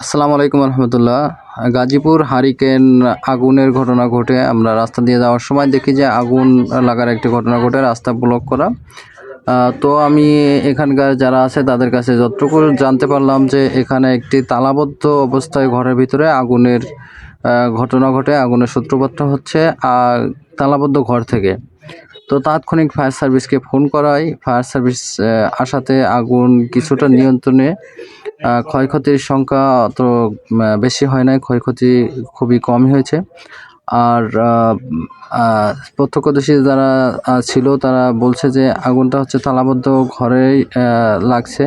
আসসালামু আলাইকুম রহমতুল্লাহ। গাজীপুর হারিকেন আগুনের ঘটনা ঘটে, আমরা রাস্তা দিয়ে যাওয়ার সময় দেখি যে আগুন লাগার একটি ঘটনা ঘটে, রাস্তা ব্লক করা। তো আমি এখানকার যারা আছে তাদের কাছে যতটুকু জানতে পারলাম যে এখানে একটি তালাবদ্ধ অবস্থায় ঘরের ভিতরে আগুনের ঘটনা ঘটে, আগুনের সূত্রপাতটা হচ্ছে আর তালাবদ্ধ ঘর থেকে। তো তাৎক্ষণিক ফায়ার সার্ভিসকে ফোন করায়। ফায়ার সার্ভিস আসাতে আগুন কিছুটা নিয়ন্ত্রণে ক্ষয়ক্ষতির সংখ্যা অত বেশি হয় নাই, ক্ষয়ক্ষতি খুবই কম হয়েছে। আর প্রত্যক্ষদর্শী যারা ছিল, তারা বলছে যে আগুনটা হচ্ছে তালাবদ্ধ ঘরেই লাগছে।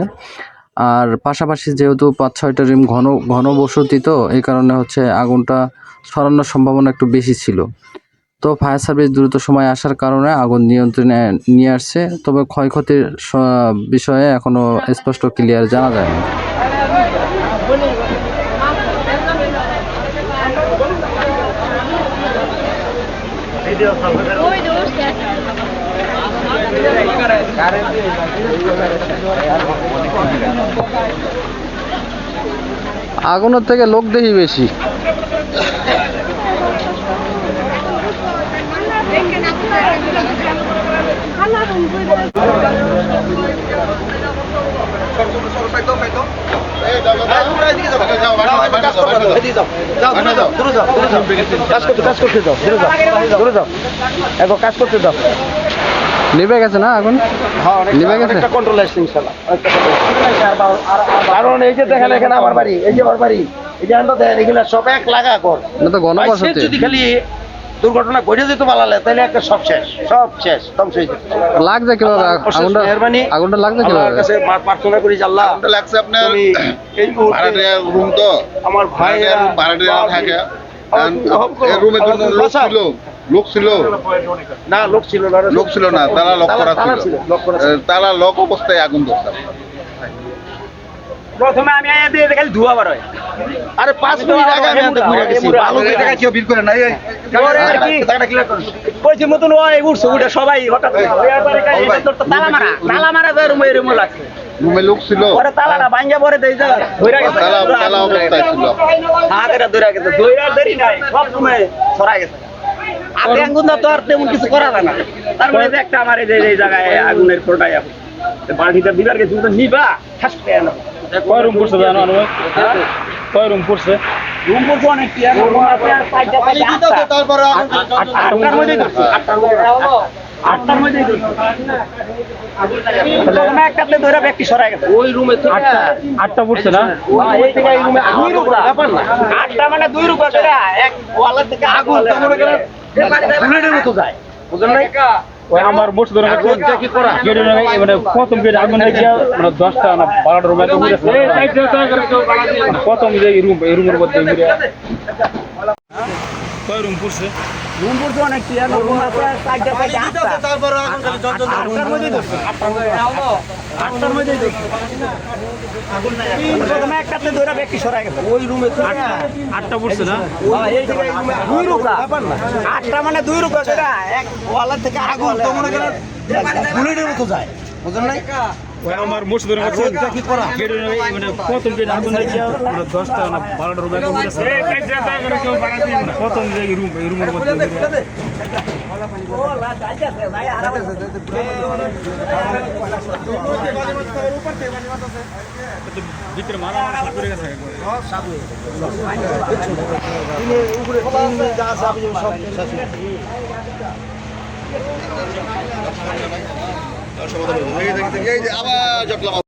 আর পাশাপাশি যেহেতু পাঁচ ছয়টা রিম ঘন ঘন বসতি তো, এই কারণে হচ্ছে আগুনটা ছড়ানোর সম্ভাবনা একটু বেশি ছিল। তো ফায়ার সার্ভিস দ্রুত সময় আসার কারণে আগুন নিয়ন্ত্রণে নিয়ে আসছে, তবে ক্ষয়ক্ষতির বিষয়ে এখনও স্পষ্ট ক্লিয়ার জানা যায়নি। আগুনের থেকে লোক দেখি বেশি। কাজ করতে দাও নিভে গেছে না আগুন নিভে গেছে? কন্ট্রোল আসছে ইনশাআল্লাহ। কারণ এই যে দেখেন এখানে আমার বাড়ি এই যে আমার বাড়ি এই যে আমরা দেখেন এগুলো সব এক লাগা কর না তো আর সে যদি খালি দুর্ঘটনা ঘটে যেত পালালে তাহলে একটা সব শেষ সব শেষ ধ্বংস হয়ে যেত লাগছে কীভাবে? আগুনটা মেহেরবানি। আগুনটা লাগছে কীভাবে? কাছে প্রার্থনা করি আল্লাহ আগুনটা লাগছে আপনার এই মুহূর্তে রুম তো। আমার ভাড়াটিয়া ভাড়াটিয়া বা- থাকে। রুমে লোক? ছিল লোক ছিল। না লোক ছিল না লোক ছিল না তারা লক করা ছিল। তারা লক অবস্থায় আগুন ধরছে। প্রথমে আমি আয়া দিয়ে খালি ধোয়া বার হয়। আরে পাঁচ মিনিট আগে আমি আনতে ঘুরে গেছি ভালো করে ভিড় করে নাই পরে আর কি? কইছি মতন ওই উঠছে উঠে সবাই হঠাৎ পরে কাই এটা তোর তালা মারা তালা মারা যায় রুমে রুমে লাগছে রুমে লোক ছিল। পরে তালাটা ভাঙ্গা পরে দেই যা ধইরা গেছে। তালা তালা অবস্থায় ছিল। হাতেরা ধইরা গেছে। ধইরা দেরি নাই সব সময় ছড়াই গেছে। আগে আঙ্গুন না তো আর তেমন কিছু করা যায় না। তারপরে যে একটা আমার এই যে জায়গায় আগুনের আছে বাড়িটা দিবার গেছে নিবা করে আনো। কয় রুম পড়ছে জানো আনুমানিক? কয় রুম পড়ছে? রুম বলছো অনেক কি আটটা। আটটার আটটার মধ্যে। পড়ছে না। আটটা মানে দুই রুপা করে এক ওয়ালের থেকে আগুন তো করেন বুলেটের মতো যায়। বুঝলেন নাই? ওই আমার মোট ধরে গেটে মানে প্রথম গেটে আগুন হয়ে মানে দশটা না বারোটা রুম মানে প্রথম যে রুম এই রুমের মধ্যে কয় রুম পড়ছে রুম পড়ছে অনেক কি আর রুম আছে চারটা থেকে আটটা। আটটার মধ্যেই ধরছি, আটটার মধ্যে। আটটার মধ্যেই ধরছি। প্রথমে একটাতে ধরে ব্যক্তি সরাই গেছে। ওই রুমে আটটা পড়ছে না এই দুই রুপা। আটটা মানে দুই রুপা করে এক ওয়ালের থেকে আগুন তো মনে করেন বুলেটের মতো যায় বুঝলেন নাই ওই আমার মোট মানে প্রথম গেটে আগুন মানে দশটা না বারোটা রুম প্রথম যে রুম এই রুমের মধ্যে ভিতরে মারা মারা করে গেছে একবারে। এই যে আবার